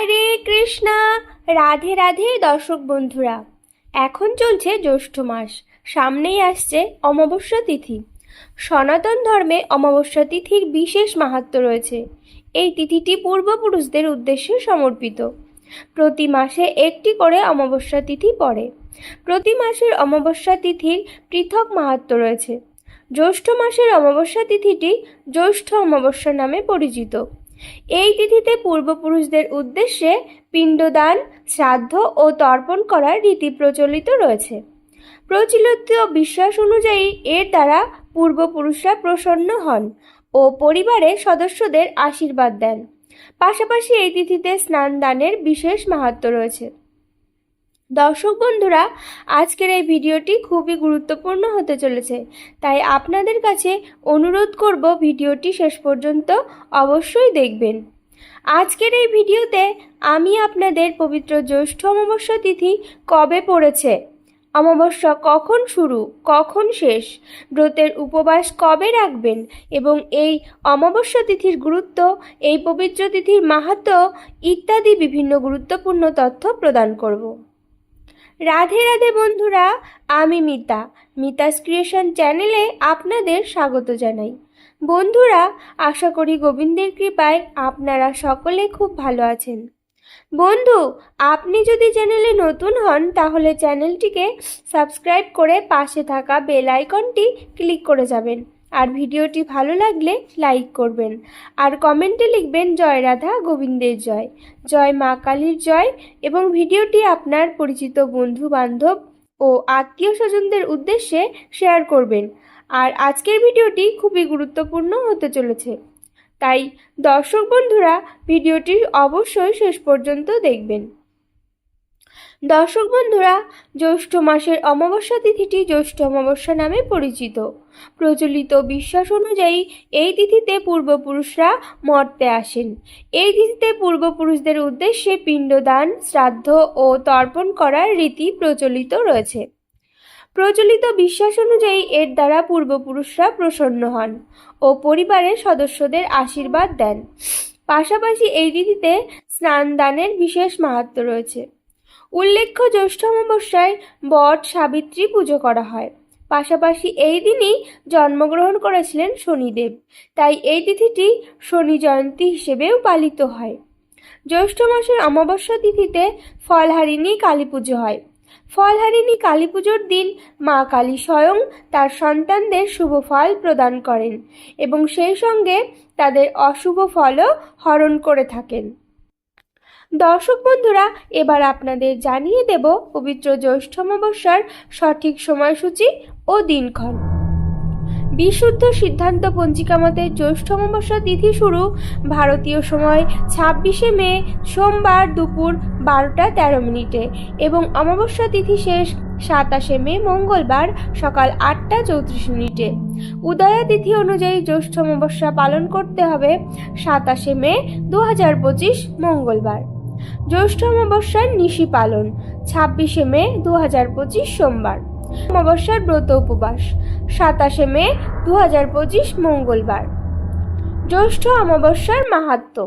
হরে কৃষ্ণা। রাধে রাধে দর্শক বন্ধুরা। এখন চলছে জ্যৈষ্ঠ মাস। সামনেই আসছে অমাবস্যা তিথি। সনাতন ধর্মে অমাবস্যা তিথির বিশেষ মাহাত্ম্য রয়েছে। এই তিথিটি পূর্বপুরুষদের উদ্দেশ্যে সমর্পিত। প্রতি মাসে একটি করে অমাবস্যা তিথি পড়ে। প্রতি মাসের অমাবস্যা তিথির পৃথক মাহাত্ম্য রয়েছে। জ্যৈষ্ঠ মাসের অমাবস্যা তিথিটি জ্যৈষ্ঠ অমাবস্যা নামে পরিচিত। এই তিথিতে পূর্বপুরুষদের উদ্দেশ্যে পিণ্ডদান, শ্রাদ্ধ ও তর্পণ করার রীতি প্রচলিত রয়েছে। প্রচলিত বিশ্বাস অনুযায়ী এর দ্বারা পূর্বপুরুষরা প্রসন্ন হন ও পরিবারের সদস্যদের আশীর্বাদ দেন। পাশাপাশি এই তিথিতে স্নান দানের বিশেষ মাহাত্ম রয়েছে। দর্শক বন্ধুরা, আজকের এই ভিডিওটি খুবই গুরুত্বপূর্ণ হতে চলেছে, তাই আপনাদের কাছে অনুরোধ করব ভিডিওটি শেষ পর্যন্ত অবশ্যই দেখবেন। আজকের এই ভিডিওতে আমি আপনাদের পবিত্র জ্যৈষ্ঠ অমাবস্যা তিথি কবে পড়েছে, অমাবস্যা কখন শুরু, কখন শেষ, ব্রতের উপবাস কবে রাখবেন এবং এই অমাবস্যা তিথির গুরুত্ব, এই পবিত্র তিথির মাহাত্ম্য ইত্যাদি বিভিন্ন গুরুত্বপূর্ণ তথ্য প্রদান করব। রাধে রাধে বন্ধুরা, আমি মিতা। মিতাস ক্রিয়েশন চ্যানেলে আপনাদের স্বাগত জানাই। বন্ধুরা, আশা করি গোবিন্দের কৃপায় আপনারা সকলে খুব ভালো আছেন। বন্ধু, আপনি যদি চ্যানেলে নতুন হন, তাহলে চ্যানেলটিকে সাবস্ক্রাইব করে পাশে থাকা বেল আইকনটি ক্লিক করে যাবেন। আর ভিডিওটি ভালো লাগলে লাইক করবেন। আর কমেন্টে লিখবেন জয় রাধা গোবিন্দের জয়। জয় মা কালীর জয় এবং ভিডিওটি আপনার পরিচিত বন্ধু বান্ধব ও আত্মীয় স্বজনদের উদ্দেশ্যে শেয়ার করবেন। আর আজকের ভিডিওটি খুবই গুরুত্বপূর্ণ হতে চলেছে। তাই দর্শক বন্ধুরা, ভিডিওটি অবশ্যই শেষ পর্যন্ত দেখবেন। দর্শক বন্ধুরা, জ্যৈষ্ঠ মাসের অমাবস্যা তিথিটি জ্যৈষ্ঠ অমাবস্যা নামে পরিচিত। প্রচলিত বিশ্বাস অনুযায়ী এই তিথিতে পূর্বপুরুষরা মর্তে আসেন। এই তিথিতে পূর্বপুরুষদের উদ্দেশ্যে পিণ্ডদান, শ্রাদ্ধ ও তর্পণ করার রীতি প্রচলিত রয়েছে। প্রচলিত বিশ্বাস অনুযায়ী এর দ্বারা পূর্বপুরুষরা প্রসন্ন হন ও পরিবারের সদস্যদের আশীর্বাদ দেন। পাশাপাশি এই তিথিতে স্নান দানের বিশেষ মাহাত্ম্য রয়েছে। উল্লেখ্য জ্যৈষ্ঠ অমাবস্যায় বট সাবিত্রী পুজো করা হয়। পাশাপাশি এই দিনই জন্মগ্রহণ করেছিলেন শনিদেব। তাই এই তিথিটি শনি জয়ন্তী হিসেবেও পালিত হয়। জ্যৈষ্ঠ মাসের অমাবস্যা তিথিতে ফলহারিণী কালী পুজো হয়। ফলহারিণী কালী পুজোর দিন মা কালী স্বয়ং তার সন্তানদের শুভ ফল প্রদান করেন এবং সেই সঙ্গে তাদের অশুভ ফলও হরণ করে থাকেন। দর্শক বন্ধুরা, এবার আপনাদের জানিয়ে দেব পবিত্র জ্যৈষ্ঠ অমাবস্যার সঠিক সময়সূচি ও দিনক্ষণ। বিশুদ্ধ সিদ্ধান্ত পঞ্জিকা মতে জ্যৈষ্ঠ অমাবস্যা তিথি শুরু ভারতীয় সময় ছাব্বিশে মে, সোমবার দুপুর বারোটা তেরো মিনিটে এবং অমাবস্যা তিথি শেষ সাতাশে মে, মঙ্গলবার সকাল আটটা চৌত্রিশ মিনিটে। উদয়া তিথি অনুযায়ী জ্যৈষ্ঠ অমাবস্যা পালন করতে হবে সাতাশে মে, দু হাজার পঁচিশ মঙ্গলবার। জ্যৈষ্ঠ অমাবস্যার নিশি পালন, ছাব্বিশে মে দু হাজার পঁচিশ সোমবার। অমাবস্যার ব্রত উপবাস, সাতাশে মে দু হাজার পঁচিশ মঙ্গলবার। জ্যৈষ্ঠ অমাবস্যার মাহাত্ম্য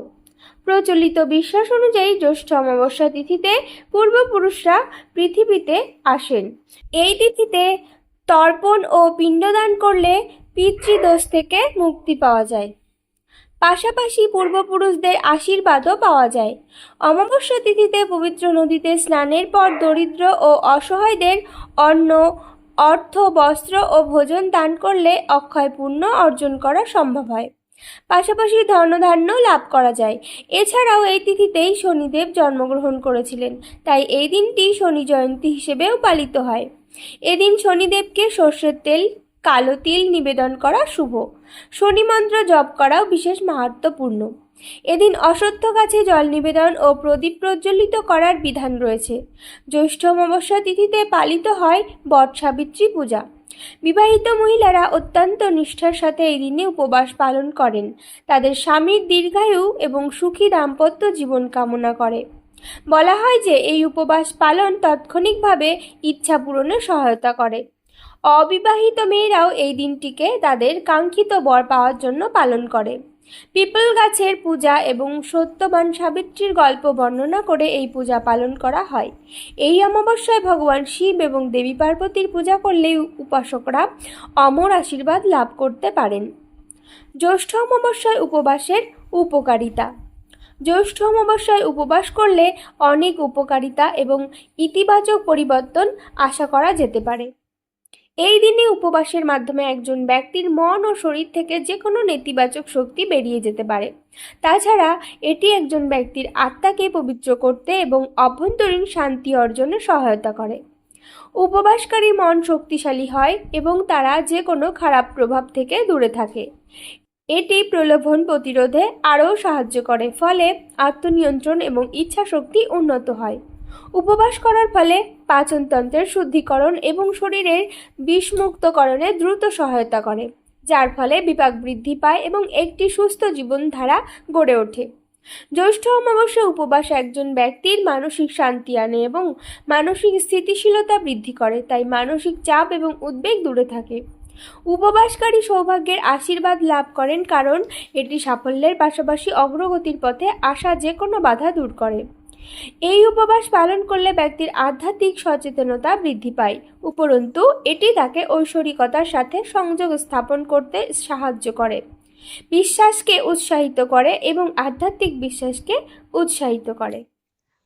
প্রচলিত বিশ্বাস অনুযায়ী জ্যৈষ্ঠ অমাবস্যা তিথিতে পূর্বপুরুষরা পৃথিবীতে আসেন। এই তিথিতে তর্পণ ও পিণ্ডদান করলে পিতৃদোষ থেকে মুক্তি পাওয়া যায়। পাশাপাশি পূর্বপুরুষদের আশীর্বাদও পাওয়া যায়। অমাবস্যা তিথিতে পবিত্র নদীতে স্নানের পর দরিদ্র ও অসহায়দের অন্ন, অর্থ, বস্ত্র ও ভোজন দান করলে অক্ষয় পুণ্য অর্জন করা সম্ভব হয়। পাশাপাশি ধনধান্য লাভ করা যায়। এছাড়াও এই তিথিতেই শনিদেব জন্মগ্রহণ করেছিলেন, তাই এই দিনটি শনি জয়ন্তী হিসেবেও পালিত হয়। এদিন শনিদেবকে সর্ষের তেল কালো তিল নিবেদন করা শুভ। শনি মন্ত্র জপ করাও বিশেষ মাহাত্মপূর্ণ। এদিন অশ্বত্থ গাছে জল নিবেদন ও প্রদীপ প্রজ্বলিত করার বিধান রয়েছে। জ্যৈষ্ঠ অমাবস্যা তিথিতে পালিত হয় বট সাবিত্রী পূজা। বিবাহিত মহিলারা অত্যন্ত নিষ্ঠার সাথে এই দিনে উপবাস পালন করেন। তাদের স্বামীর দীর্ঘায়ু এবং সুখী দাম্পত্য জীবন কামনা করে। বলা হয় যে, এই উপবাস পালন তাৎক্ষণিকভাবে ইচ্ছা পূরণে সহায়তা করে। অবিবাহিত মেয়েরাও এই দিনটিকে তাদের কাঙ্ক্ষিত বর পাওয়ার জন্য পালন করে। পিপল গাছের পূজা এবং সত্যবান সাবিত্রীর গল্প বর্ণনা করে এই পূজা পালন করা হয়। এই অমাবস্যায় ভগবান শিব এবং দেবী পার্বতীর পূজা করলেই উপাসকরা অমর আশীর্বাদ লাভ করতে পারেন। জ্যৈষ্ঠ অমাবস্যায় উপবাসের উপকারিতা। জ্যৈষ্ঠ অমাবস্যায় উপবাস করলে অনেক উপকারিতা এবং ইতিবাচক পরিবর্তন আশা করা যেতে পারে। এই দিনে উপবাসের মাধ্যমে একজন ব্যক্তির মন ও শরীর থেকে যে কোনো নেতিবাচক শক্তি বেরিয়ে যেতে পারে। তাছাড়া এটি একজন ব্যক্তির আত্মাকে পবিত্র করতে এবং অভ্যন্তরীণ শান্তি অর্জনে সহায়তা করে। উপবাসকারী মন শক্তিশালী হয় এবং তারা যে কোনো খারাপ প্রভাব থেকে দূরে থাকে। এটি প্রলোভন প্রতিরোধে আরও সাহায্য করে, ফলে আত্মনিয়ন্ত্রণ এবং ইচ্ছাশক্তি উন্নত হয়। উপবাস করার ফলে পাচনতন্ত্রের শুদ্ধিকরণ এবং শরীরের বিষমুক্তকরণে দ্রুত সহায়তা করে, যার ফলে বিপাক বৃদ্ধি পায় এবং একটি সুস্থ জীবনধারা গড়ে ওঠে। জ্যৈষ্ঠ অমাবস্যা উপবাস একজন ব্যক্তির মানসিক শান্তি আনে এবং মানসিক স্থিতিশীলতা বৃদ্ধি করে, তাই মানসিক চাপ এবং উদ্বেগ দূরে থাকে। উপবাসকারী সৌভাগ্যের আশীর্বাদ লাভ করেন কারণ এটি সাফল্যের পাশাপাশি অগ্রগতির পথে আসা যে কোনো বাধা দূর করে। এই উপবাস পালন করলে ব্যক্তির আধ্যাত্মিক সচেতনতা বৃদ্ধি পায়। উপরন্তু, এটি তাকে ঐশ্বরিকতার সাথে সংযোগ স্থাপন করতে সাহায্য করে। বিশ্বাসকে উৎসাহিত করে এবং আধ্যাত্মিক বিশ্বাসকে উৎসাহিত করে।